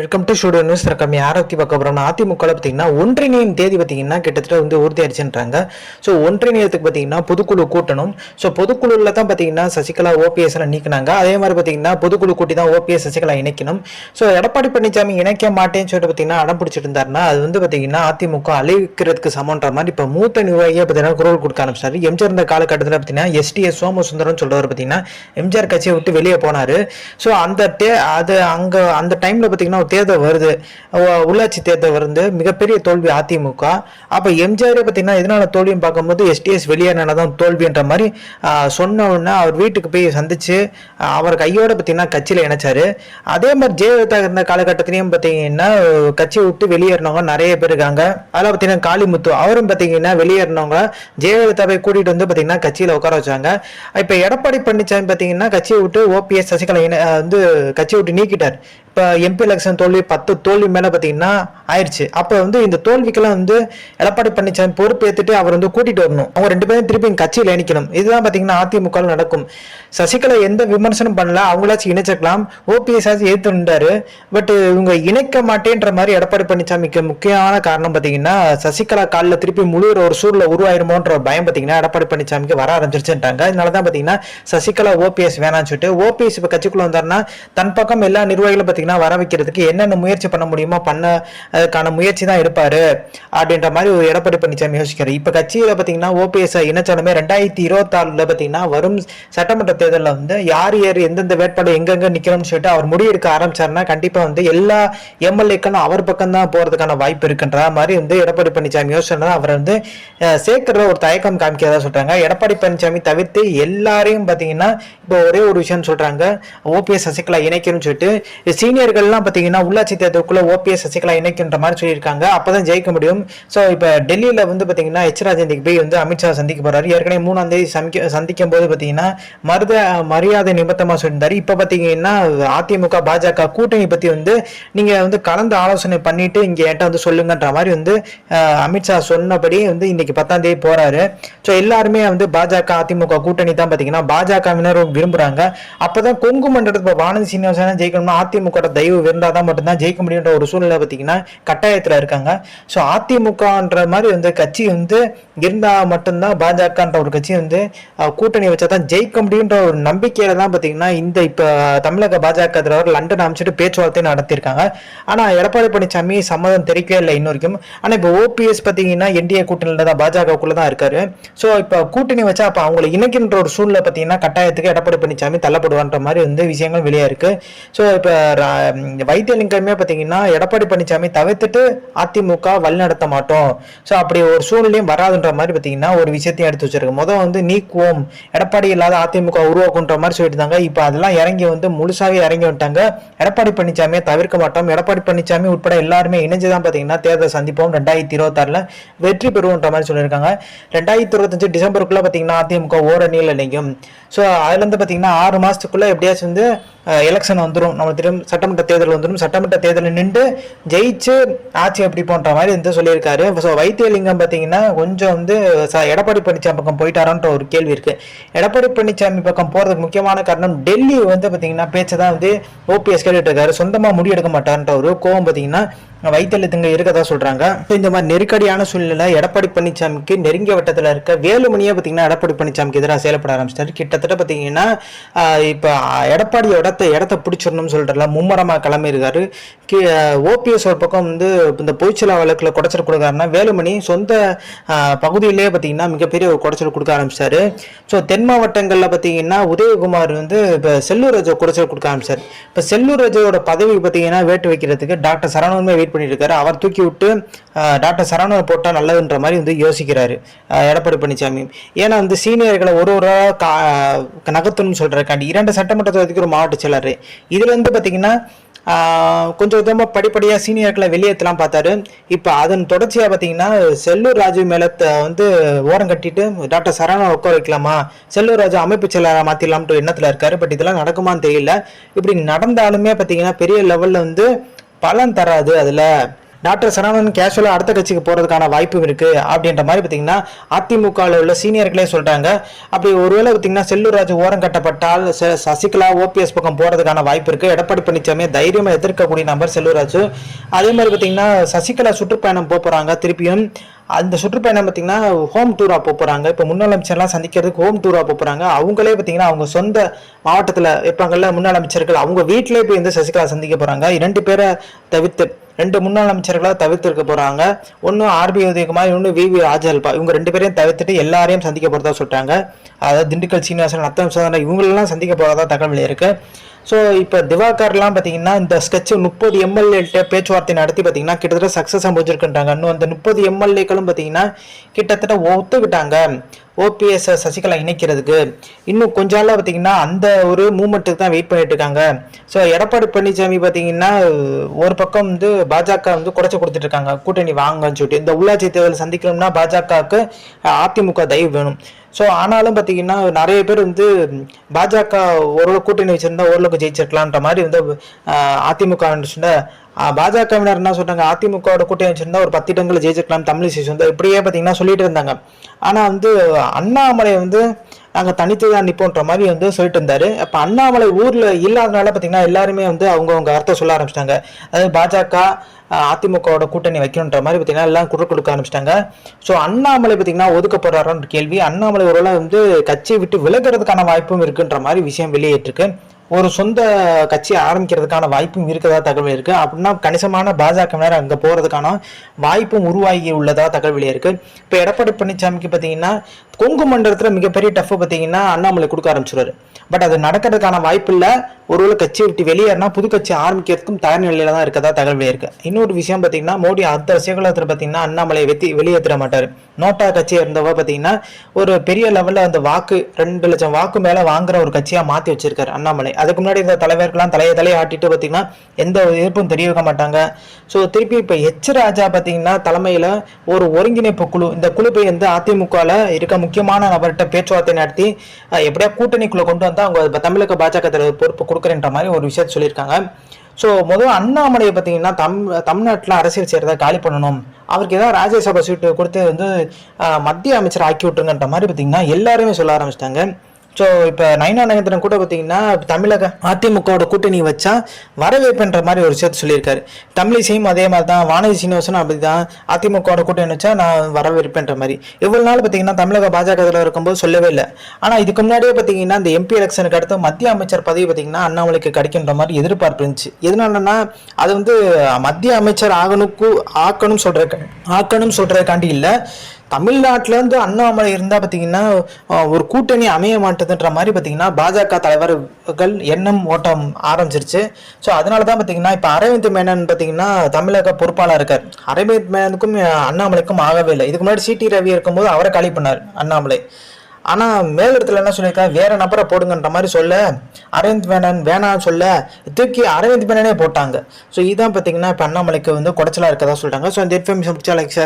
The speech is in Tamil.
வெல்கம் டு ஸ்டூடியோ நியூஸ் ரக்கம் ஆரோக்கிய பார்க்க போகிறோம்னா அதிமுகவில் பார்த்தீங்கன்னா ஒன்றிணையம் தேதி பார்த்தீங்கன்னா கிட்டத்தட்ட வந்து உறுதியாயிருச்சுன்றாங்க ஸோ ஒன்றிணையத்துக்கு பார்த்தீங்கன்னா பொதுக்குழு கூட்டணும். ஸோ பொதுக்குழுவில் தான் பார்த்தீங்கன்னா சசிகலா ஓபிஎஸ் நீக்கினாங்க. அதே மாதிரி பார்த்தீங்கன்னா பொதுக்குழு கூட்டி தான் ஓபிஎஸ் சசிகலா இணைக்கணும். ஸோ எடப்பாடி பழனிசாமி இணைக்க மாட்டேன்னு சொல்லிட்டு பார்த்தீங்கன்னா அடம் பிடிச்சிட்டு இருந்தாருன்னா அது வந்து பார்த்தீங்கன்னா அதிமுக அழிக்கிறதுக்கு சமன்ற மாதிரி இப்போ மூத்த நிர்வாகியாக பார்த்தீங்கன்னா குரல் கொடுக்க ஆரம்பிச்சாரு எம்ஜிஆர் இருந்த காலகட்டத்தில் பார்த்தீங்கன்னா எஸ்டிஎஸ் சோமசுந்தரம் சொல்றவர் பார்த்தீங்கன்னா எம்ஜிஆர் கட்சியை விட்டு வெளியே போனார். ஸோ அந்த டே அது அங்கே அந்த டைமில் பார்த்தீங்கன்னா தேர்தல் வருது. உள்ளாட்சி தேர்தல் வருது. மிகப்பெரிய தோல்வி அதிமுக. அப்போ எம்ஜிஆரே பார்த்தீங்கன்னா எதனால தோல்வின்னு பார்க்கும்போது எஸ்டிஎஸ் வெளியேறினால தான் தோல்வின்ற மாதிரி ஆஹ், சொன்ன உடனே அவர் வீட்டுக்கு போய் சந்திச்சு அவர் கையோட பார்த்தீங்கன்னா கட்சியில் இணைச்சாரு. அதே மாதிரி ஜெயலலிதா இருந்த காலகட்டத்திலையும் பார்த்தீங்கன்னா கட்சியை விட்டு வெளியேறினவங்க நிறைய பேர் இருக்காங்க. அதில் பார்த்தீங்கன்னா காளிமுத்து அவரும் பார்த்தீங்கன்னா வெளியேறினவங்க. ஜெயலலிதாவை கூட்டிகிட்டு வந்து பார்த்தீங்கன்னா கட்சியில் உட்கார வச்சாங்க. இப்போ எடப்பாடி பழனிசாமி பார்த்தீங்கன்னா கட்சியை விட்டு ஓபிஎஸ் சசிகலா இணை- வந்து கட்சியை விட்டு நீக்கிட்டார். இப்போ எம்பி எலெக்ஷன் தோல்வி பத்து தோல்வி மேலே பார்த்தீங்கன்னா ஆயிடுச்சு அப்போ வந்து இந்த தோல்விக்கெல்லாம் வந்து எடப்பாடி பழனிசாமி பொறுப்பேற்றுட்டு அவர் வந்து கூட்டிகிட்டு வரணும். அவங்க ரெண்டு பேரும் திருப்பி கட்சியில் இணைக்கணும். இதுதான் பார்த்தீங்கன்னா அதிமுக நடக்கும். சசிகலா எந்த விமர்சனம் பண்ணல அவங்களாச்சும் இணைச்சிக்கலாம் ஓபிஎஸ் ஆச்சு ஏற்றுண்டாரு பட் இவங்க இணைக்க மாட்டேன்ற மாதிரி எடப்பாடி பழனிசாமிக்கு முக்கியமான காரணம் பார்த்தீங்கன்னா சசிகலா காலில் திருப்பி முழுகிற ஒரு சூரில் உருவாயிருமோன்ற ஒரு பயம் பார்த்தீங்கன்னா எடப்பாடி பழனிசாமிக்கு வர ஆரம்பிச்சிருச்சுட்டாங்க அதனால தான் பார்த்தீங்கன்னா சசிகலா ஓபிஎஸ் வேணாம்னு சொல்லிட்டு ஓபிஎஸ் இப்போ கட்சிக்குள்ளே வந்தாருன்னா தன் பக்கம் எல்லா நிர்வாகிகளும் பார்த்தீங்கன்னா வர வைக்கிறதுக்கு என்னென்ன முயற்சி பண்ண முடியுமோ பண்ண அதுக்கான முயற்சி தான் எடுப்பார் அப்படின்ற மாதிரி ஒரு எடப்பாடி பழனிசாமி யோசிக்கிறார். இப்போ கட்சியில் பார்த்தீங்கன்னா ஓபிஎஸ் இணைச்சாலுமே ரெண்டாயிரத்தி இருபத்தாறில் பார்த்தீங்கன்னா வரும் சட்டமன்ற தேர்தலில் வந்து யார் யார் எந்தெந்த வேட்பாளர் எங்கெங்கே நிற்கணும்னு சொல்லிட்டு அவர் முடிவெடுக்க ஆரம்பிச்சார்னா கண்டிப்பாக வந்து எல்லா எம்எல்ஏக்களும் அவர் பக்கம் தான் போகிறதுக்கான வாய்ப்பு இருக்குன்ற மாதிரி வந்து எடப்பாடி பழனிசாமி யோசனை அவர் வந்து சேர்க்கிற ஒரு தயக்கம் காமிக்கிறதா சொல்கிறாங்க எடப்பாடி பழனிசாமி தவிர்த்து எல்லாரையும் பார்த்தீங்கன்னா இப்போ ஒரே ஒரு விஷயம் சொல்கிறாங்க ஓபிஎஸ் சசிகலா இணைக்கணும்னு சொல்லிட்டு சீனியர்கள்லாம் பார்த்தீங்கன்னா உள்ளாட்சி தேர்தலுக்குள்ள ஓபிஎஸ் சசிகலா இணைக்கின்ற மாதிரி சொல்லியிருக்காங்க. அப்பதான் ஜெயிக்க முடியும். ஸோ இப்போ டெல்லியில் வந்து பார்த்தீங்கன்னா எச் ராஜேந்திக்கு போய் வந்து அமித்ஷா சந்திக்க போறாரு. ஏற்கனவே மூணாம் தேதி சந்திக்க சந்திக்கும் போது பார்த்தீங்கன்னா மருத மரியாதை நிமித்தமாக சொல்லியிருந்தாரு. இப்போ பார்த்தீங்கன்னா அதிமுக பாஜக கூட்டணி பற்றி வந்து நீங்கள் வந்து கலந்து ஆலோசனை பண்ணிட்டு இங்கே என்கிட்ட வந்து சொல்லுங்கன்ற மாதிரி வந்து அமித்ஷா சொன்னபடி வந்து இன்னைக்கு பத்தாம் தேதி போறாரு. ஸோ எல்லாருமே வந்து பாஜக அதிமுக கூட்டணி தான் பார்த்தீங்கன்னா பாஜகவினர் விரும்புறாங்க. அப்போதான் கொங்கு மண்டலத்தில் வானதி சீனிவாசன் ஜெயிக்கணும்னா அதிமுக தயவு இருந்தால் தான் மட்டும்தான் ஜெயிக்க முடியுன்ற ஒரு சூழ்நிலை பார்த்தீங்கன்னா கட்டாயத்தில் இருக்காங்க. ஸோ அதிமுகன்ற மாதிரி வந்து கட்சி வந்து இருந்தால் மட்டும்தான் பாஜகன்ற ஒரு கட்சி வந்து கூட்டணி வச்சா தான் ஜெயிக்க முடியுன்ற ஒரு நம்பிக்கையில தான் பார்த்தீங்கன்னா இந்த இப்போ தமிழக பாஜக தலைவர் லண்டன் அமைச்சிட்டு பேச்சுவார்த்தை நடத்தியிருக்காங்க. ஆனால் எடப்பாடி பழனிசாமி சம்மதம் தெரிவிக்கவே இல்லை இன்ன வரைக்கும் ஆனால் இப்போ ஓபிஎஸ் பார்த்தீங்கன்னா என்டிஏ கூட்டணியில் தான் பாஜகவுக்குள்ள தான் இருக்காரு. ஸோ இப்போ கூட்டணி வச்சா அப்போ அவங்களை இணைக்கின்ற ஒரு சூழ்நிலை பார்த்தீங்கன்னா கட்டாயத்துக்கு எடப்பாடி பழனிசாமி தள்ளப்படுவான்ற மாதிரி வந்து விஷயங்கள் வெளியே இருக்குது ஸோ இப்போ வைத்தியலிங்கமே பார்த்தீங்கன்னா எடப்பாடி பழனிசாமி தவிர்த்துட்டு அதிமுக வழிநடத்த மாட்டோம். ஸோ அப்படி ஒரு சூழ்நிலையும் வராதுன்ற மாதிரி பார்த்தீங்கன்னா ஒரு விஷயத்தையும் எடுத்து வச்சிருக்கு. முதல் வந்து நீக்குவோம். எடப்பாடி இல்லாத அதிமுக உருவாக்குன்ற மாதிரி சொல்லிட்டு இருந்தாங்க. இப்போ அதெல்லாம் இறங்கி வந்து முழுசாகவே இறங்கி வந்துட்டாங்க. எடப்பாடி பழனிசாமியை தவிர்க்க மாட்டோம். எடப்பாடி பழனிசாமி உட்பட எல்லாருமே இணைஞ்சு தான் பார்த்தீங்கன்னா தேர்தல் சந்திப்போம். ரெண்டாயிரத்தி இருபத்தாறில் வெற்றி பெறுவோன்ற மாதிரி சொல்லியிருக்காங்க. ரெண்டாயிரத்தி இருபத்தஞ்சு டிசம்பருக்குள்ளே பார்த்தீங்கன்னா அதிமுக ஓரணியில் நினைக்கும் ஸோ அதுலேருந்து பார்த்தீங்கன்னா ஆறு மாதத்துக்குள்ளே எப்படியாச்சும் வந்து எலெக்ஷன் வந்துடும் நம்ம திரும்ப சட்டமன்ற தேர்தல் வந்துடும் சட்டமன்ற தேர்தலில் நின்று ஜெயிச்சு ஆட்சி எப்படி போன்ற மாதிரி வந்து சொல்லியிருக்காரு. ஸோ வைத்தியலிங்கம் பார்த்தீங்கன்னா கொஞ்சம் வந்து ச- எடப்பாடி பழனிசாமி பக்கம் போயிட்டாரான்ற ஒரு கேள்வி இருக்கு. எடப்பாடி பழனிசாமி பக்கம் போறதுக்கு முக்கியமான காரணம் டெல்லி வந்து பார்த்தீங்கன்னா பேச்சை தான் வந்து ஓபிஎஸ் கேட்டுட்டு இருக்காரு. சொந்தமாக முடிவெடுக்க மாட்டார்ன்ற ஒரு கோவம் பார்த்தீங்கன்னா வைத்தியலிங்க இருக்கதா சொல்றாங்க. இப்போ இந்த மாதிரி நெருக்கடியான சூழ்நிலை எடப்பாடி பழனிசாமிக்கு நெருங்கிய வட்டத்தில் இருக்க வேலுமணியே பார்த்தீங்கன்னா எடப்பாடி பழனிசாமிக்கு எதிராக செயல்பட ஆரம்பிச்சிட்டாரு. கிட்டத்தட்ட பார்த்தீங்கன்னா ஆஹ் இப்போ எடப்பாடி இடத்த இடத்த பிடிச்சிடணும்னு சொல்றல மும்முரமாக கிளம்பியிருக்காரு. ஓபிஎஸ் ஒரு பக்கம் வந்து இந்த பொய்ச்சலா வழக்கில் குடைச்சல் கொடுக்காருன்னா வேலுமணி சொந்த பகுதியிலேயே பார்த்தீங்கன்னா மிகப்பெரிய ஒரு குடைச்சல் கொடுக்க ஆரம்பிச்சாரு. ஸோ தென் மாவட்டங்களில் பார்த்தீங்கன்னா உதயகுமார் வந்து இப்போ செல்லூர் ராஜா குடைச்சல் கொடுக்க ஆரம்பிச்சார். இப்போ செல்லூர் ராஜாவோட பதவி பார்த்தீங்கன்னா வேட்டு வைக்கிறதுக்கு டாக்டர் சரவணமே வெயிட் பண்ணிட்டு இருக்காரு அவர் தூக்கி விட்டு டாக்டர் சரவணனை போட்டால் நல்லதுன்ற மாதிரி வந்து யோசிக்கிறாரு எடப்பாடி பழனிசாமி ஏன்னா வந்து சீனியர்களை ஒரு ஒரு கா நகர்த்தணும்னு சொல்கிறக்காண்டி இரண்டு சட்டமன்ற தொகுதிக்கு ஒரு மாவட்ட செயலர் இதுலேருந்து பார்த்தீங்கன்னா கொஞ்சம் கொஞ்சமாக படிப்படியாக சீனியர்களை வெளியேற்றலாம் பார்த்தாரு. இப்போ அதன் தொடர்ச்சியாக பார்த்தீங்கன்னா செல்லூர் ராஜு மேலே வந்து ஓரம் கட்டிட்டு டாக்டர் சரவணன் உட்கார வைக்கலாமா? செல்லூர் ராஜு அமைப்பு செயலராக மாற்றிடலாம்ட்டு எண்ணத்தில் இருக்காரு. பட் இதெல்லாம் நடக்குமான்னு தெரியல. இப்படி நடந்தாலுமே பார்த்தீங்கன்னா பெரிய லெவலில் வந்து பலன் தராது அதில். டாக்டர் சரவணன் கேஷுவலாக அடுத்த கட்சிக்கு போகிறதுக்கான வாய்ப்பும் இருக்குது அப்படின்ற மாதிரி பார்த்தீங்கன்னா அதிமுகவில் உள்ள சீனியர்களே சொல்கிறாங்க அப்படி ஒருவேளை பார்த்தீங்கன்னா செல்லூர்ராஜ் ஓரம் கட்டப்பட்டால் ச- சசிகலா ஓபிஎஸ் பக்கம் போகிறதுக்கான வாய்ப்பு இருக்குது எடப்பாடி பழனிசாமி தைரியமாக எதிர்க்கக்கூடிய நபர் செல்லூர்ராஜ் அதே மாதிரி பார்த்தீங்கன்னா சசிகலா சுற்றுப்பயணம் போக போகிறாங்க திருப்பியும் அந்த சுற்றுப்பயணம் பார்த்தீங்கன்னா ஹோம் டூராக போக போகிறாங்க இப்போ முன்னாள் அமைச்சர்லாம் சந்திக்கிறதுக்கு ஹோம் டூராக போக போகிறாங்க அவங்களே பார்த்தீங்கன்னா அவங்க சொந்த மாவட்டத்தில் இருப்பாங்கல்ல முன்னாள் அமைச்சர்கள் அவங்க வீட்டிலே போய் வந்து சசிகலா சந்திக்க போகிறாங்க இரண்டு பேரை தவிர்த்து ரெண்டு முன்னாள் அமைச்சர்களாக தவிர்த்திருக்க போகிறாங்க ஒன்று ஆர்பி உதயகுமார் இன்னொன்று வி வி ராஜல்பா இவங்க ரெண்டு பேரையும் தவிர்த்துட்டு எல்லாரையும் சந்திக்க போகிறதா சொல்கிறாங்க அதாவது திண்டுக்கல் சீனிவாசன் அத்தம் சோதனை இவங்களெல்லாம் சந்திக்க போகிறதா தகவல் இருக்குது ஸோ இப்போ திவாகர்லாம் பார்த்தீங்கன்னா இந்த ஸ்கெட்ச் முப்பது எம்எல்ஏட்ட பேச்சுவார்த்தை நடத்தி பார்த்தீங்கன்னா கிட்டத்தட்ட சக்ஸஸ் சம்பவிச்சிருக்கின்றாங்க இன்னும் அந்த முப்பது எம்எல்ஏக்களும் பார்த்தீங்கன்னா கிட்டத்தட்ட ஒத்துக்கிட்டாங்க. ஓபிஎஸ் சசிகலா இணைக்கிறதுக்கு. இன்னும் கொஞ்ச நாளாக பார்த்தீங்கன்னா அந்த ஒரு மூமெண்ட்டுக்கு தான் வெயிட் பண்ணிட்டு இருக்காங்க. ஸோ எடப்பாடி பழனிசாமி பார்த்தீங்கன்னா ஒரு பக்கம் வந்து பாஜக வந்து குறைச்சி கொடுத்துட்டு இருக்காங்க. கூட்டணி வாங்கன்னு சொல்லிட்டு இந்த உள்ளாட்சி தேர்தல் சந்திக்கணும்னா பாஜகவுக்கு அதிமுக தயவு வேணும். ஸோ ஆனாலும் பார்த்தீங்கன்னா நிறைய பேர் வந்து பாஜக ஓரளவு கூட்டணி வச்சுருந்தா ஓரளவுக்கு ஜெயிச்சிருக்கலான்ற மாதிரி வந்து அதிமுக பாஜகவினர் என்ன சொல்கிறாங்க அதிமுகவோட கூட்டணி வச்சுருந்தா ஒரு பத்து இடங்களில் ஜெயிச்சிருக்கலாம் தமிழிசை வந்து இப்படியே பார்த்தீங்கன்னா சொல்லிட்டு இருந்தாங்க. ஆனால் வந்து அண்ணாமலை வந்து நாங்கள் தனித்து தான் நிற்போன்ற மாதிரி வந்து சொல்லிட்டு இருந்தாரு. அப்போ அண்ணாமலை ஊரில் இல்லாதனால பார்த்தீங்கன்னா எல்லாருமே வந்து அவங்கவுங்க அர்த்தம் சொல்ல ஆரம்பிச்சிட்டாங்க. அதாவது பாஜக அதிமுகவோட கூட்டணி வைக்கணுன்ற மாதிரி பார்த்தீங்கன்னா எல்லாம் குரல் கொடுக்க ஆரம்பிச்சிட்டாங்க. ஸோ அண்ணாமலை பார்த்தீங்கன்னா ஒதுக்க கேள்வி. அண்ணாமலை ஒருவேளை வந்து கட்சியை விட்டு விலகிறதுக்கான வாய்ப்பும் இருக்குன்ற மாதிரி விஷயம் வெளியேற்றிருக்கு. ஒரு சொந்த கட்சி ஆரம்பிக்கிறதுக்கான வாய்ப்பும் இருக்கதா தகவல் இருக்கு. அப்படின்னா கணிசமான பாஜகவினர் அங்க போறதுக்கான வாய்ப்பும் உருவாகி உள்ளதா தகவல் இருக்குது இப்போ எடப்பாடி பழனிசாமிக்கு பார்த்தீங்கன்னா கொங்கு மண்டலத்தில் மிகப்பெரிய டஃப் பார்த்தீங்கன்னா அண்ணாமலை கொடுக்க ஆரம்பிச்சிடுவார் பட் அது நடக்கிறதுக்கான வாய்ப்பு இல்லை. ஒருவேளை கட்சியை விட்டு வெளியேறினா புது கட்சி ஆரம்பிக்கிறதுக்கும் தயார் நிலையில தான் இருக்கதா தகவல் இருக்குது இன்னொரு விஷயம் பார்த்தீங்கன்னா மோடி அடுத்த சேகலத்தில் பார்த்தீங்கன்னா அண்ணாமலை வெத்தி வெளியேற்ற மாட்டார். நோட்டா கட்சி இருந்தவ பார்த்தீங்கன்னா ஒரு பெரிய லெவலில் அந்த வாக்கு ரெண்டு லட்சம் வாக்கு மேலே வாங்குற ஒரு கட்சியாக மாற்றி வச்சிருக்காரு அண்ணாமலை. அதுக்கு முன்னாடி இந்த தலைவர்கள்லாம் தலையை தலையை ஆட்டிட்டு பார்த்தீங்கன்னா எந்த எதிர்ப்பும் தெரிவிக்க மாட்டாங்க. ஸோ திருப்பி இப்போ எச் ராஜா பார்த்தீங்கன்னா தலைமையில் ஒரு ஒருங்கிணைப்பு குழு இந்த குழு போய் வந்து அதிமுகவில் இருக்க முக்கியமான நபர்கிட்ட பேச்சுவார்த்தை நடத்தி எப்படியா கூட்டணிக்குள்ளே கொண்டு வந்தால் அவங்க தமிழக பாஜக தலைவர் பொறுப்பு கொடுக்குறேன்ற மாதிரி ஒரு விஷயத்த சொல்லியிருக்காங்க. ஸோ முதல் அண்ணாமலையை பார்த்தீங்கன்னா தம் தமிழ்நாட்டில் அரசியல் செய்கிறத காலி பண்ணணும். அவருக்கு ஏதாவது ராஜ்யசபா சீட்டு கொடுத்து வந்து மத்திய அமைச்சர் ஆக்கி விட்டுருங்கன்ற மாதிரி பார்த்தீங்கன்னா எல்லாருமே சொல்ல ஆரம்பிச்சிட்டாங்க. ஸோ இப்போ நயனா நகேந்திரன் கூட பார்த்தீங்கன்னா தமிழக அதிமுகவோட கூட்டணி வச்சா வரவேற்புன்ற மாதிரி ஒரு விஷயத்த சொல்லியிருக்காரு. தமிழிசையும் அதே மாதிரி தான் வானதி சீனிவாசனும் அப்படி தான் அதிமுகவோட கூட்டணி வச்சா நான் வரவேற்புன்ற மாதிரி. இவ்வளோ நாள் பார்த்தீங்கன்னா தமிழக பாஜக இதில் இருக்கும்போது சொல்லவே இல்லை. ஆனால் இதுக்கு முன்னாடியே பார்த்தீங்கன்னா இந்த எம்பி எலெக்ஷனுக்கு அடுத்து மத்திய அமைச்சர் பதவி பார்த்தீங்கன்னா அண்ணாமலைக்கு கிடைக்கின்ற மாதிரி எதிர்பார்ப்பு இருந்துச்சு. எதனாலன்னா அது வந்து மத்திய அமைச்சர் ஆகணுக்கு ஆக்கணும் சொல்கிற ஆக்கணும் சொல்கிறதுக்காண்டி இல்லை. தமிழ்நாட்டிலேருந்து அண்ணாமலை இருந்தால் பார்த்தீங்கன்னா ஒரு கூட்டணி அமைய மாட்டேதுன்ற மாதிரி பார்த்தீங்கன்னா பாஜக தலைவர்கள் எண்ணம் ஓட்டம் ஆரம்பிச்சிருச்சு. ஸோ அதனால தான் பார்த்தீங்கன்னா இப்போ அரவிந்த் மேனன் பார்த்தீங்கன்னா தமிழக பொறுப்பாளர் இருக்கார். அரவிந்த் மேனனுக்கும் அண்ணாமலைக்கும் ஆகவே இல்லை. இதுக்கு முன்னாடி சிடி ரவி இருக்கும்போது அவரை காலி பண்ணார் அண்ணாமலை. ஆனால் மேலிடத்தில் என்ன சொல்லியிருக்காங்க வேற நபரை போடுங்கன்ற மாதிரி சொல்ல அரவிந்த் மேனன் வேணாம்னு சொல்ல தூக்கி அரவிந்த் மேனனே போட்டாங்க. ஸோ இதான் பார்த்தீங்கன்னா இப்போ அண்ணாமலைக்கு வந்து குடச்சலாக இருக்கதா சொல்கிறாங்க ஸோ இந்த இன்ஃபர்மேஷன் பிடிச்சா லைக் சார்